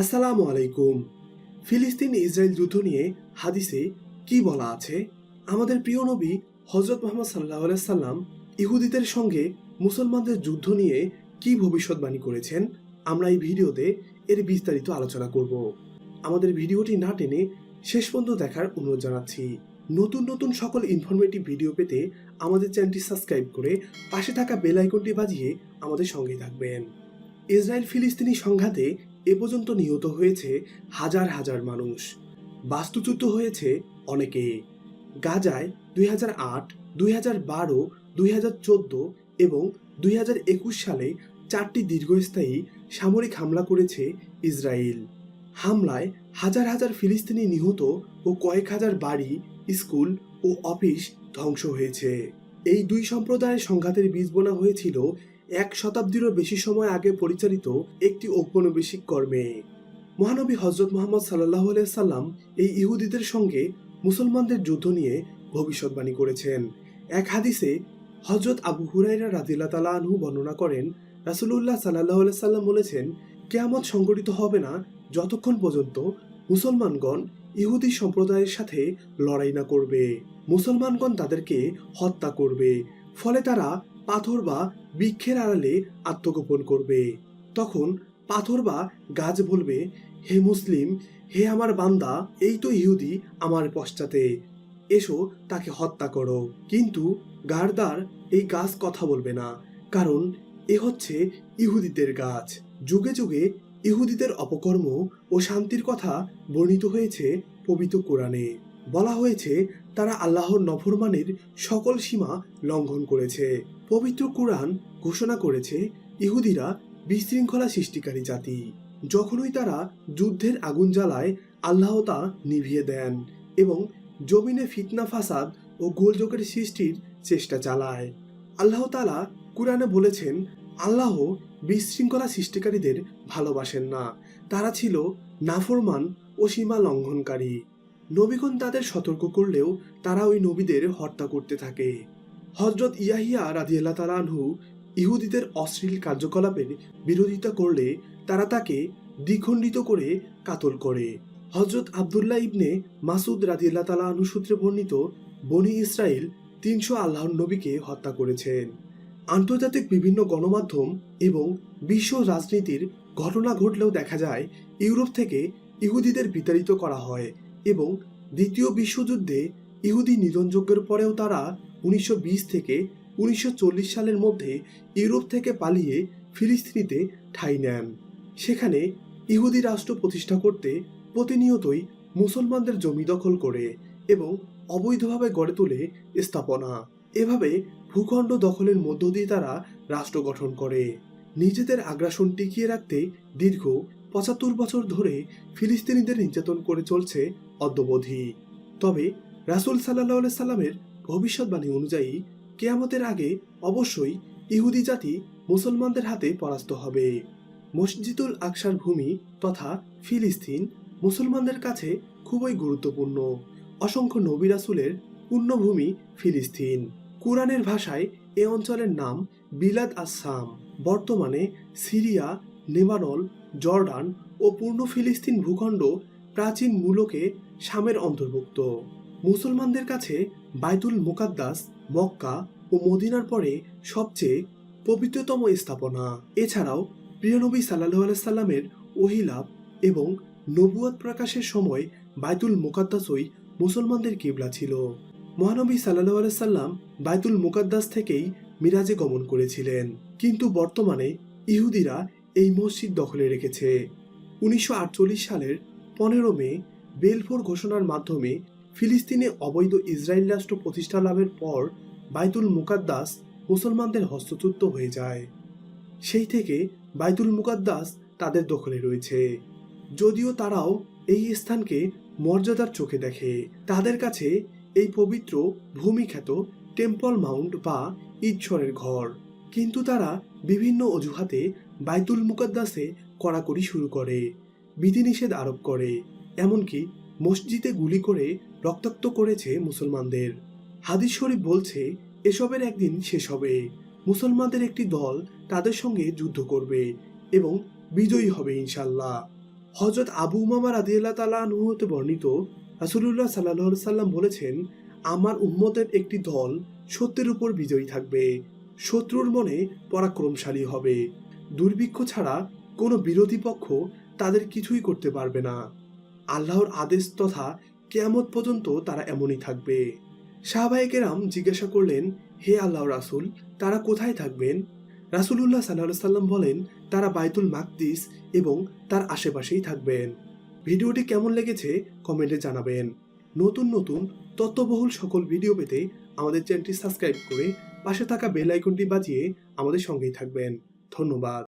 আসসালামু আলাইকুম। ফিলিস্তিন ইসরায়েল যুদ্ধ নিয়ে হাদিসে কি বলা আছে? আমাদের প্রিয় নবী হজরত মোহাম্মদ সাল্লাহ সাল্লাম ইহুদিদের সঙ্গে মুসলমানদের যুদ্ধ নিয়ে কি ভবিষ্যৎবাণী করেছেন? আমরা এই ভিডিওতে এর বিস্তারিত আলোচনা করব। আমাদের ভিডিওটি না টেনে শেষ পর্যন্ত দেখার অনুরোধ জানাচ্ছি। নতুন নতুন সকল ইনফরমেটিভ ভিডিও পেতে আমাদের চ্যানেলটি সাবস্ক্রাইব করে পাশে থাকা বেল আইকনটি বাজিয়ে আমাদের সঙ্গেই থাকবেন। ইসরায়েল ফিলিস্তিনি সংঘাতে এ পর্যন্ত নিহত হয়েছে হাজার হাজার মানুষ। বাস্তুচ্যুত হয়েছে অনেকে। গাজায় দুই হাজার আট, দুই হাজার বারো, দুই হাজার চোদ্দ এবং দুই হাজার একুশ সালে চারটি দীর্ঘস্থায়ী সামরিক হামলা করেছে ইসরায়েল। হামলায় হাজার হাজার ফিলিস্তিনি নিহত ও কয়েক হাজার বাড়ি, স্কুল ও অফিস ধ্বংস হয়েছে। এই দুই সম্প্রদায়ের সংঘাতের বীজ বোনা হয়েছিল এক শতাব্দীরও বেশি সময় আগে পরিচালিত একটি ঔপনিবেশিক কর্মে। মহানবী হজরত মোহাম্মদ সাল্লাহ সাল্লাম এই ইহুদিদের সঙ্গে মুসলমানদের যুদ্ধ নিয়ে ভবিষ্যৎবাণী করেছেন। এক হাদিসে হজরত আবু হুরাইরা রাদিল্লা তালা আনহু বর্ণনা করেন, রাসুলুল্লাহ সাল্লাহ সাল্লাম বলেছেন, কেয়ামত সংগঠিত হবে না যতক্ষণ পর্যন্ত মুসলমানগণ ইহুদি সম্প্রদায়ের সাথে লড়াই না করবে। মুসলমানগণ তাদেরকে হত্যা করবে। ফলে তারা পাথর বা বৃক্ষের আড়ালে আত্মগোপন করবে। তখন পাথর বা গাছ বলবে, হে মুসলিম, হে আমার বান্দা, এই তো ইহুদি আমার পশ্চাতে। এসো তাকে হত্যা করো। কিন্তু গারদার এই গাছ কথা বলবে না, কারণ এ হচ্ছে ইহুদিদের গাছ। যুগে যুগে ইহুদিদের অপকর্ম ও শান্তির কথা বর্ণিত হয়েছে পবিত্র কোরআনে। বলা হয়েছে, তারা আল্লাহর নফরমানের সকল সীমা লঙ্ঘন করেছে। পবিত্র কোরআন ঘোষণা করেছে, ইহুদিরা বিশৃঙ্খলা সৃষ্টিকারী জাতি। যখনই তারা যুদ্ধের আগুন জ্বালায়, আল্লাহ তা নিভিয়ে দেন এবং জমিনে ফিতনা, ফাসাদ ও গোলযোগের সৃষ্টির চেষ্টা চালায়। আল্লাহ তালা কোরআনে বলেছেন, আল্লাহ বিশৃঙ্খলা সৃষ্টিকারীদের ভালোবাসেন না। তারা ছিল নাফরমান ও সীমা লঙ্ঘনকারী। নবীগণ তাদের সতর্ক করলেও তারা ওই নবীদের হত্যা করতে থাকে। হজরত ইয়াহিয়া রাদিয়াল্লাহ তালা আনহু ইহুদিদের অশ্লীল কার্যকলাপের বিরোধিতা করলে তারা তাকে দ্বিখণ্ডিত করে কাতল করে। হজরত আবদুল্লাহ ইবনে মাসুদ রাদিয়াল্লাহ তালা আনহু সূত্রে বর্ণিত, বনি ইসরায়েল তিনশো আল্লাহর নবীকে হত্যা করেছেন। আন্তর্জাতিক বিভিন্ন গণমাধ্যম এবং বিশ্ব রাজনীতির ঘটনা ঘটলেও দেখা যায়, ইউরোপ থেকে ইহুদিদের বিতাড়িত করা হয়। এবং দ্বিতীয় বিশ্বযুদ্ধে ইহুদি নিধনযজ্ঞের পরেও তারা উনিশশো থেকে উনিশশো চল্লিশ সালের মধ্যে ইউরোপ থেকে পালিয়ে ফিলিস্তিনিতে ঠাঁই নেন। সেখানে ইহুদি রাষ্ট্র প্রতিষ্ঠা করতে প্রতিনিয়তই মুসলমানদের জমি দখল করে এবং অবৈধভাবে গড়ে তোলে স্থাপনা। এভাবে ভূখণ্ড দখলের মধ্য দিয়ে তারা রাষ্ট্র গঠন করে। নিজেদের আগ্রাসন টিকিয়ে রাখতে দীর্ঘ পঁচাত্তর বছর ধরে ফিলিস্তিনিদের নির্যাতন করে চলছে অদ্যবধি। তবে রাসুল সাল্লাহ সাল্লামের ভবিষ্যৎবাণী অনুযায়ী কেয়ামতের আগে অবশ্যই ইহুদি জাতি মুসলমানদের হাতে পরাস্ত হবে। মসজিদুল আকসার ভূমি তথা ফিলিস্তিন মুসলমানদের কাছে খুবই গুরুত্বপূর্ণ। অসংখ্য নবী রাসুলের পুণ্যভূমি ফিলিস্তিন। কোরআনের ভাষায় এ অঞ্চলের নাম বিলাদ আসাম বর্তমানে সিরিয়া নেবানল জর্ডান ও পূর্ণ ফিলিস্তিন ভূখণ্ড প্রাচীন মূলকে শামের অন্তর্ভুক্ত। মুসলমানদের কাছে বাইতুল মুকাদ্দাস, মক্কা ও মদিনার পরে সবচেয়ে পবিত্রতম স্থাপনা। এছাড়াও প্রিয়নবী সাল্লাহ সাল্লামের ওহিলাভ এবং নবুয়াদ প্রকাশের সময় বাইতুল মুকাদ্দাসই মুসলমানদের কিবলা ছিল। মহানবী সাল্লাহ সাল্লাম বাইতুল মুকাদ্দাস থেকেই মিরাজে গমন করেছিলেন। কিন্তু বর্তমানে ইহুদিরা এই মসজিদ দখলে রেখেছে। উনিশশো আটচল্লিশ সালের পনেরো মে বেলফোর ঘোষণার মাধ্যমে ফিলিস্তিনে অবৈধ ইসরায়েল রাষ্ট্র প্রতিষ্ঠা লাভের পর বাইতুল মুকাদ্দাস মুসলমানদের হস্তচ্যুত হয়ে যায়। সেই থেকে বাইতুল মুকাদ্দাস তাদের দখলে রয়েছে। যদিও তারাও এই স্থানকে মর্যাদার চোখে দেখে। তাদের কাছে এই পবিত্র ভূমিখ্যাত টেম্পল মাউন্ট বা ঈশ্বরের ঘর। কিন্তু তারা বিভিন্ন অজুহাতে বাইতুল মুকাদ্দাসে কড়াকড়ি শুরু করে, বিধিনিষেধ আরোপ করে, এমনকি মসজিদে গুলি করে রক্তাক্ত করেছে মুসলমানদের। হাদিস শরীফ বলছে, এসবের একদিন শেষ হবে। মুসলমানদের একটি দল তাদের সঙ্গে যুদ্ধ করবে এবং বিজয়ী হবে ইনশাল্লাহ হজরত আবু উমামা রাদিয়াল্লাহ তালা আনহু হতে বর্ণিত রাসুলুল্লাহ সাল্লাহ সাল্লাম বলেছেন, আমার উম্মতের একটি দল সত্যের উপর বিজয়ী থাকবে, শত্রুর মনে পরাক্রমশালী হবে। দুর্ভিক্ষ ছাড়া কোনো বিরোধী পক্ষ তাদের কিছুই করতে পারবে না। আল্লাহর আদেশ তথা কেয়ামত পর্যন্ত তারা এমনই থাকবে। শাহবাইকেরাম জিজ্ঞাসা করলেন, হে আল্লাহ রাসুল, তারা কোথায় থাকবেন? রাসুলুল্লাহ সাল্লাহ সাল্লাম বলেন, তারা বাইতুল মাকদিস এবং তার আশেপাশেই থাকবেন। ভিডিওটি কেমন লেগেছে কমেন্টে জানাবেন। নতুন নতুন তত্ত্ববহুল সকল ভিডিও পেতে আমাদের চ্যানেলটি সাবস্ক্রাইব করে পাশে থাকা বেল আইকনটি বাজিয়ে আমাদের সঙ্গেই থাকবেন। ধন্যবাদ।